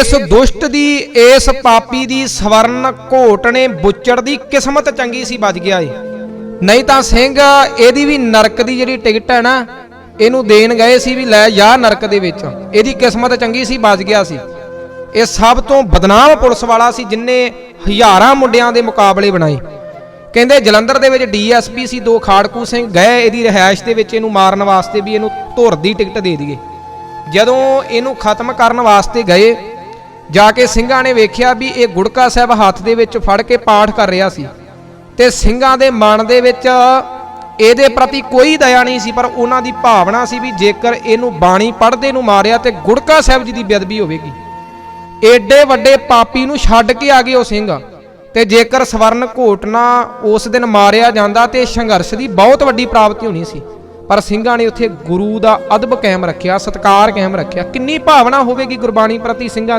ਇਸ ਦੁਸ਼ਟ ਦੀ, ਇਸ ਪਾਪੀ ਦੀ ਸਵਰਨ ਘੋਟ ਨੇ ਬੁੱਚੜ ਦੀ ਕਿਸਮਤ ਚੰਗੀ ਸੀ ਬਚ ਗਿਆ ਏ। ਨਹੀਂ ਤਾਂ ਸਿੰਘ, ਇਹਦੀ ਵੀ ਨਰਕ ਦੀ ਜਿਹੜੀ ਟਿਕਟ ਹੈ ਨਾ, ਇਹਨੂੰ ਦੇਣ ਗਏ ਸੀ ਵੀ ਲੈ ਜਾ ਨਰਕ ਦੇ ਵਿੱਚ। ਇਹਦੀ ਕਿਸਮਤ ਚੰਗੀ ਸੀ ਬਚ ਗਿਆ ਸੀ। ਇਹ ਸਭ ਤੋਂ ਬਦਨਾਮ ਪੁਲਿਸ ਵਾਲਾ ਸੀ ਜਿਨਨੇ ਹਜ਼ਾਰਾਂ ਮੁੰਡਿਆਂ ਦੇ ਮੁਕਾਬਲੇ ਬਣਾਏ। ਕਹਿੰਦੇ ਜਲੰਧਰ ਦੇ ਵਿੱਚ ਡੀਐਸਪੀ ਸੀ, ਦੋ ਖਾੜਕੂ ਸਿੰਘ ਗਏ, ਇਹਦੀ ਰਿਹਾਇਸ਼ ਦੇ ਵਿੱਚ ਇਹਨੂੰ ਮਾਰਨ ਵਾਸਤੇ ਵੀ ਇਹਨੂੰ ਧੁਰ ਦੀ ਟਿਕਟ ਦੇ ਦਈਏ। ਜਦੋਂ ਇਹਨੂੰ ਖਤਮ ਕਰਨ ਵਾਸਤੇ ਗਏ ਜਾ ਕੇ ਸਿੰਘਾਂ ਨੇ ਵੇਖਿਆ ਵੀ ਇਹ ਗੁੜਕਾ ਸਾਹਿਬ ਹੱਥ ਦੇ ਵਿੱਚ ਫੜ ਕੇ ਪਾਠ ਕਰ ਰਿਹਾ ਸੀ। ਤੇ ਸਿੰਘਾਂ ਦੇ ਮਨ ਦੇ ਵਿੱਚ ਇਹਦੇ ਪ੍ਰਤੀ ਕੋਈ ਦਇਆ ਨਹੀਂ ਸੀ, ਪਰ ਉਹਨਾਂ ਦੀ ਭਾਵਨਾ ਸੀ ਵੀ ਜੇਕਰ ਇਹਨੂੰ ਬਾਣੀ ਪੜ੍ਹਦੇ ਨੂੰ ਮਾਰਿਆ ਤੇ ਗੁੜਕਾ ਸਾਹਿਬ ਜੀ ਦੀ ਬੇਅਦਬੀ ਹੋਵੇਗੀ। ਏਡੇ ਵੱਡੇ ਪਾਪੀ ਨੂੰ ਛੱਡ ਕੇ ਆ ਗਏ ਉਹ ਸਿੰਘ। ਤੇ ਜੇਕਰ ਸਵਰਨ ਘੋਟਨਾ ਉਸ ਦਿਨ ਮਾਰਿਆ ਜਾਂਦਾ ਤੇ ਸੰਘਰਸ਼ ਦੀ ਬਹੁਤ ਵੱਡੀ ਪ੍ਰਾਪਤੀ ਹੋਣੀ ਸੀ। ਪਰ ਸਿੰਘਾਂ ਨੇ ਉੱਥੇ ਗੁਰੂ ਦਾ ਅਦਬ ਕਾਇਮ ਰੱਖਿਆ, ਸਤਕਾਰ ਕਾਇਮ ਰੱਖਿਆ। ਕਿੰਨੀ ਭਾਵਨਾ ਹੋਵੇਗੀ ਗੁਰਬਾਣੀ ਪ੍ਰਤੀ ਸਿੰਘਾਂ ਦੀ।